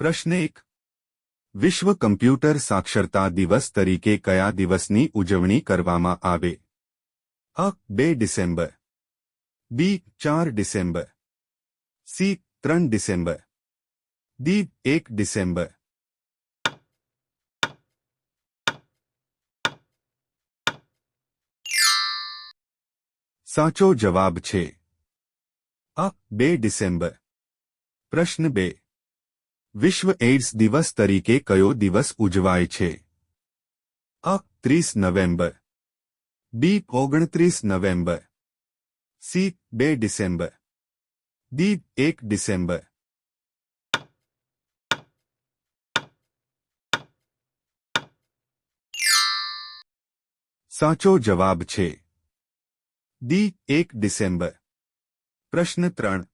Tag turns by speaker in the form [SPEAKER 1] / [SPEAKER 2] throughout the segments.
[SPEAKER 1] प्रश्न 1 विश्व कंप्यूटर साक्षरता दिवस तरीके कया दिवस नी ઉજવણી કરવામાં આવે A 2 December B 4 December C 3 December D 1 December સાચો જવાબ છે અ 2 ડિસેમ્બર પ્રશ્ન 2 વિશ્વ એઇડ્સ દિવસ તરીકે કયો દિવસ ઉજવાય છે અ ત્રીસ નવેમ્બર બી ઓગણત્રીસ નવેમ્બર સી બે ડિસેમ્બર દી એક ડિસેમ્બર સાચો જવાબ છે દી એક ડિસેમ્બર પ્રશ્ન ત્રણ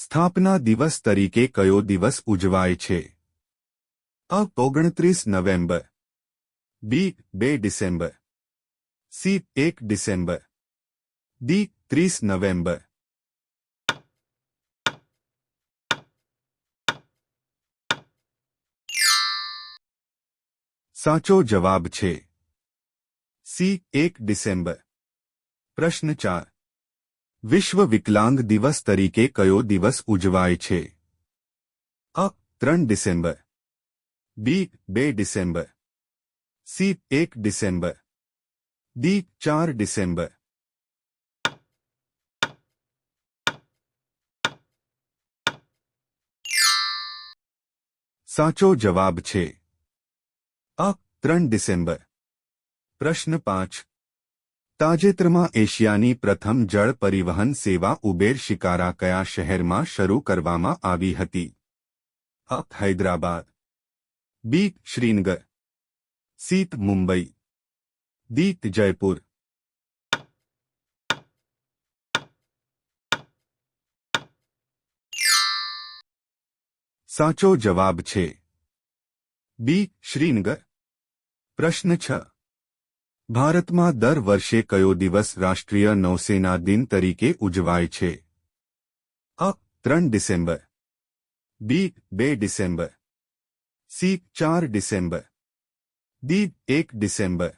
[SPEAKER 1] સ્થાપના દિવસ તરીકે કયો દિવસ ઉજવાય છે અ ઓગણત્રીસ નવેમ્બર બી બે ડિસેમ્બર સી એક ડિસેમ્બર ડી ત્રીસ નવેમ્બર સાચો જવાબ છે સી એક ડિસેમ્બર પ્રશ્ન ચાર विश्व विकलांग दिवस तरीके कयो दिवस ઉજવાય છે A 3 December B 2 December C 1 December D 4 December સાચો જવાબ છે અ 3 ડિસેમ્બર પ્રશ્ન 5 ताजेतर में एशियानी प्रथम जल परिवहन सेवा उबेर शिकारा कया शहर में शुरू करती हैदराबाद बीत श्रीनगर सीत मुंबई दीत जयपुर साचो जवाब छे बी श्रीनगर प्रश्न छ भारत में दर वर्षें कयो दिवस राष्ट्रीय नौसेना दिन तरीके ઉજવાય છે A 3 December B 22 December C 4 December D 1 December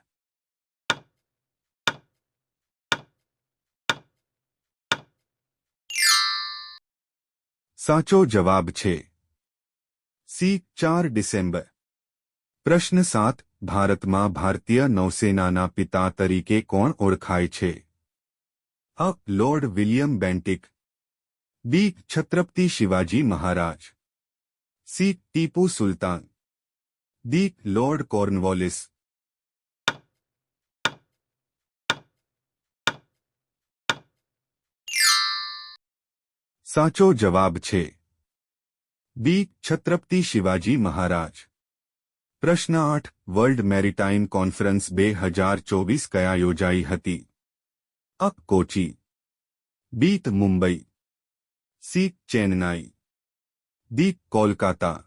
[SPEAKER 1] સાચો જવાબ છે સી 4 ડિસેમ્બર प्रश्न सात भारत में भारतीय नौसेना पिता तरीके कोण ओ Lord William Bentinck B Chhatrapati Shivaji Maharaj C Tipu Sultan D Lord Cornwallis साचो जवाब छे बी छत्रपति शिवाजी महाराज प्रश्न 8 वर्ल्ड मैरीटाइम कॉन्फ्रेंस बे हजार 2024 કયા યોજાયી હતી A Kochi B Mumbai C Chennai D Kolkata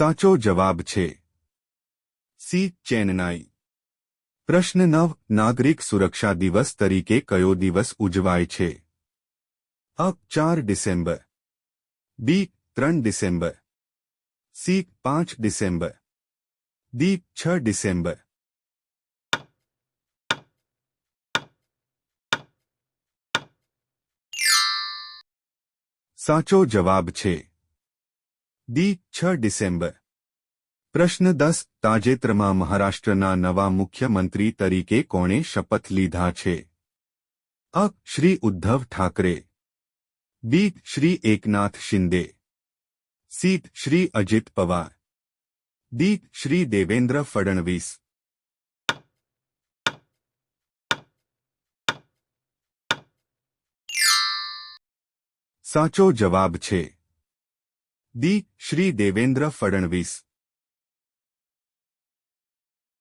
[SPEAKER 1] સાચો જવાબ છે સી ચેન્નઈ પ્રશ્ન 9 નાગરિક સુરક્ષા દિવસ તરીકે કયો દિવસ ઉજવાય છે અ ચાર ડિસેમ્બર બી ત્રણ ડિસેમ્બર સી પાંચ ડિસેમ્બર દી છ ડિસેમ્બર સાચો જવાબ છે દી છ ડિસેમ્બર પ્રશ્ન દસ તાજેતરમાં મહારાષ્ટ્રના નવા મુખ્યમંત્રી તરીકે કોણે શપથ લીધા છે અ Shri Uddhav Thackeray B Shri Eknath Shinde C Shri Ajit Pawar D Shri Devendra Fadnavis સાચો જવાબ છે ડી શ્રી દેવેન્દ્ર ફડણવીસ